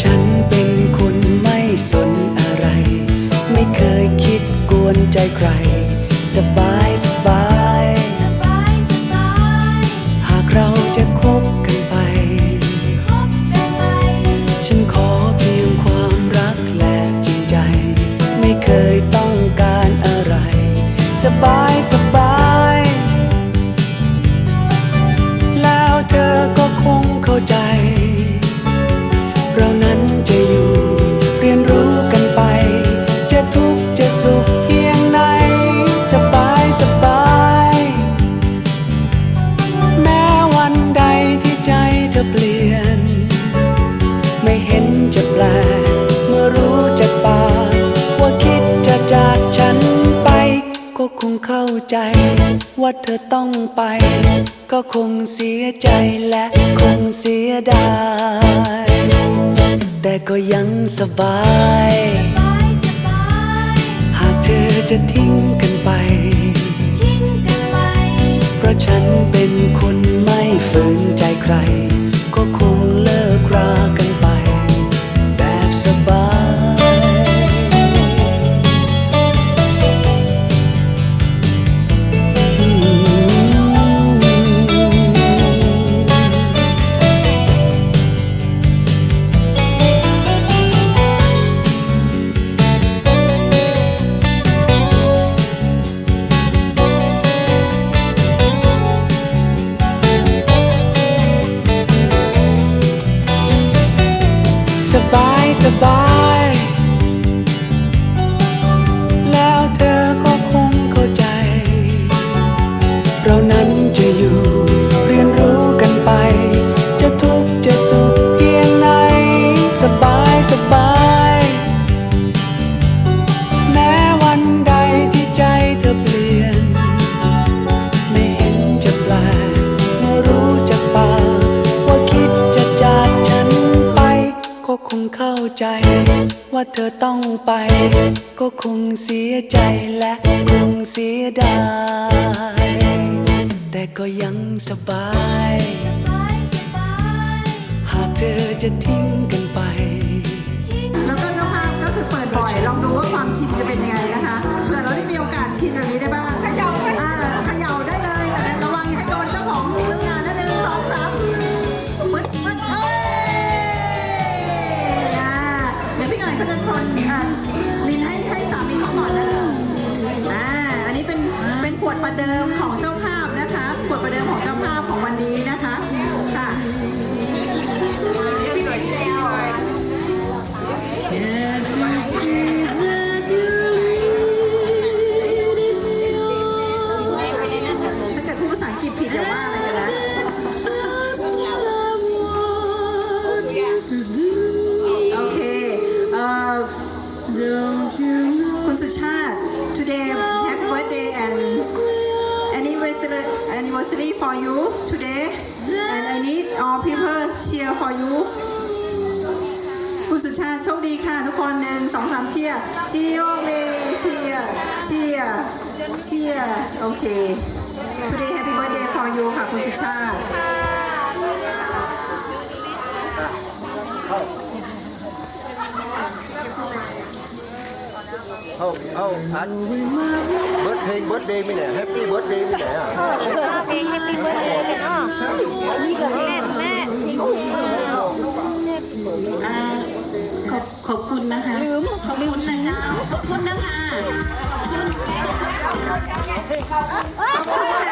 ฉันเป็นคนไม่สนอะไร ไม่เคยคิดกวนใจใคร สบายสบายสบายสบาย หากเราจะคบกันไป คบกันไป ฉันขอเพียงความรักและจริงใจ ไม่เคยต้องการอะไร สบาย งเสียใจและคงเสียดาย แต่ก็ยังสบาย หากเธอจะทิ้งกันไป เพราะฉันเป็นคนไม่ฝืนใจใคร ก็คงเลิก ก็คงเสียใจและคงเสียดาย แต่ก็ยังสบาย หากเธอจะทิ้งกันไป แล้วก็เจ้าภาพก็คือเปิดบ่อย ลองดูว่าความชินจะเป็นยังไงนะคะเผื่อเราได้มีโอกาสชินแบบนี้ได้บ้างเขย่าอ่าเขย่าได้เลย แต่ระวังอย่าให้โดนเจ้าของเจ้างานนะหนึ่งสองสามปึ๊ดปึ๊ดเอ้ยอ่าเดี๋ยวพี่หน่อยเขาจะชนอ่า อ่าอันนี้เป็นเป็นขวดประเดิมของ city for you today and I need all people cheer for you คุณสุชาติโชคดีค่ะทุกคนหนึ่งสองสามเชียร์เชียร์เลยเชียร์เชียร์เชียร์โอเค today happy birthday for you ค่ะคุณสุชาติ อันเบิร์ดเพลงเบิร์ดเดย์มีไหนแฮปปี้เบิร์ดเดย์มีไหนอะเพลงแฮปปี้เบิร์ดเดย์เนาะนี่ก็แม่แม่ขอบขอบคุณนะคะขอบคุณนะเจ้าขอบคุณนะคะขอบคุณ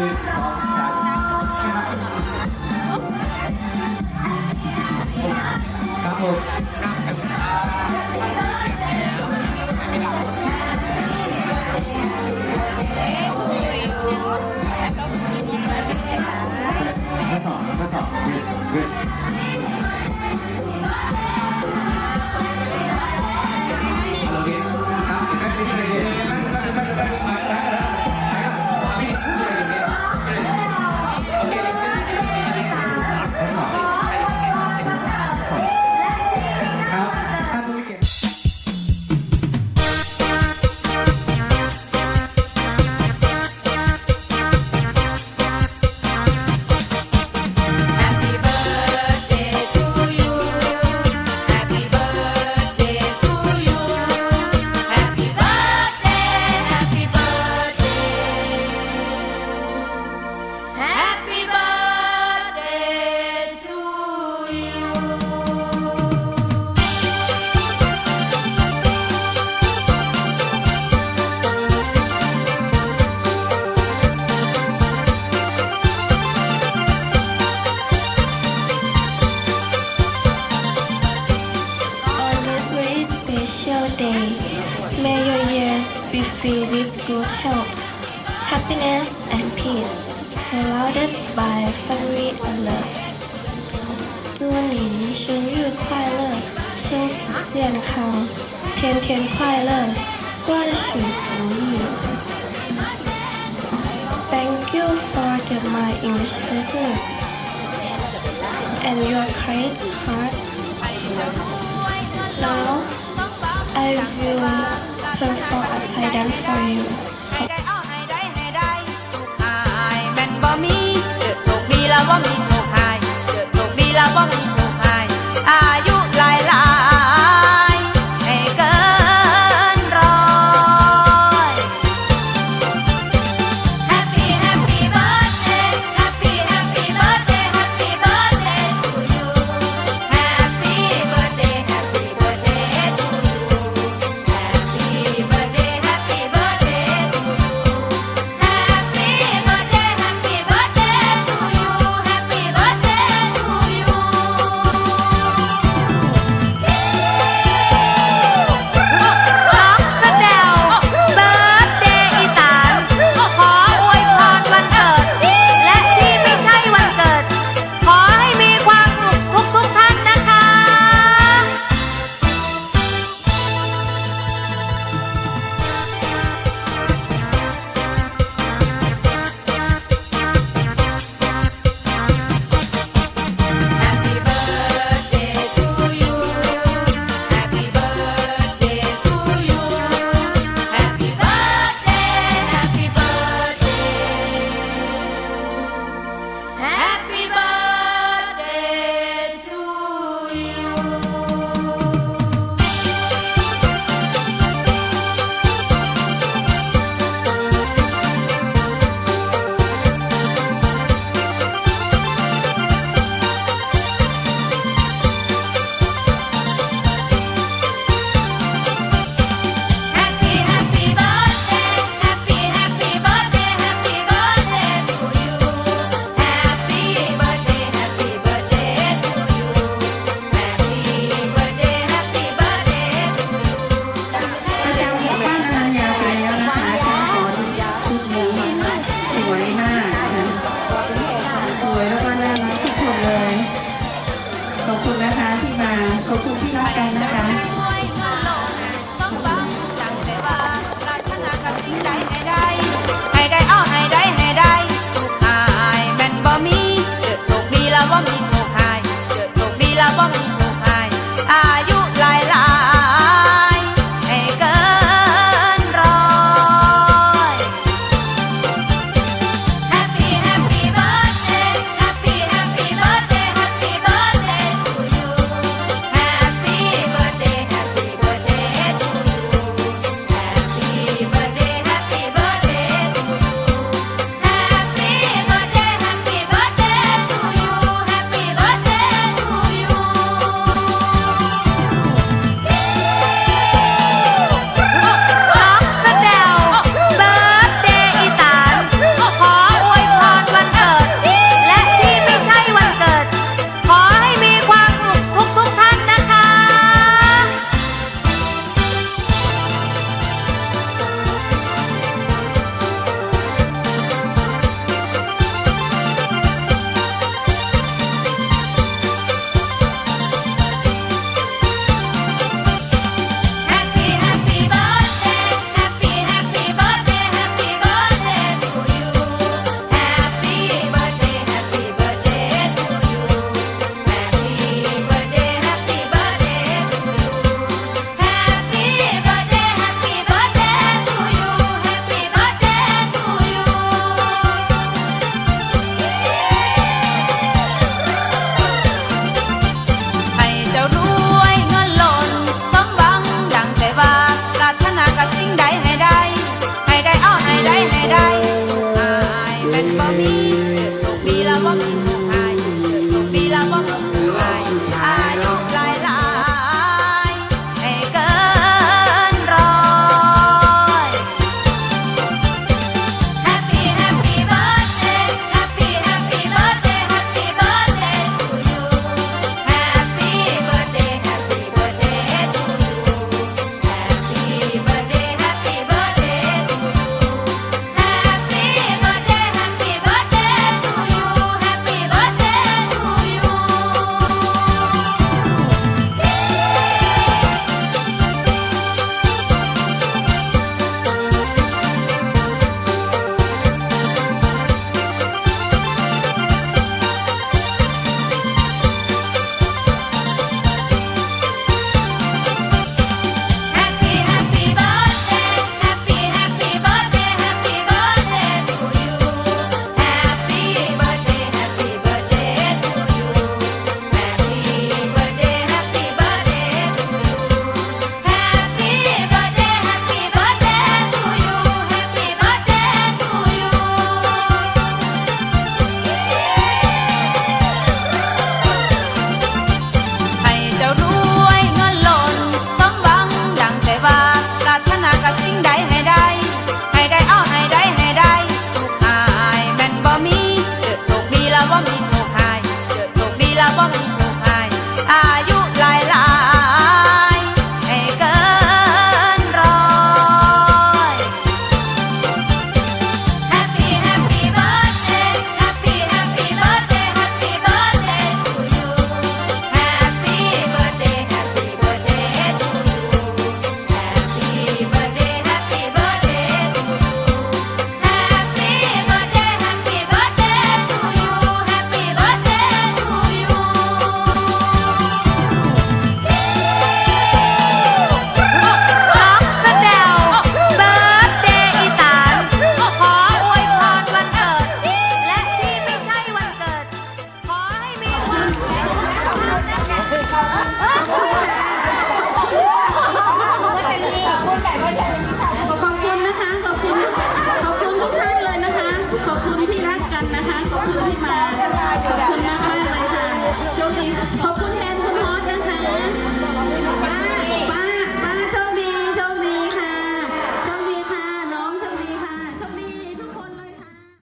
一起 day. May your years be filled with good health, happiness, and peace, surrounded by family and love. 祝您生日快乐，身体健康，天天快乐，万事如意。Thank you for the my English lessons and your great I'll tie them for you.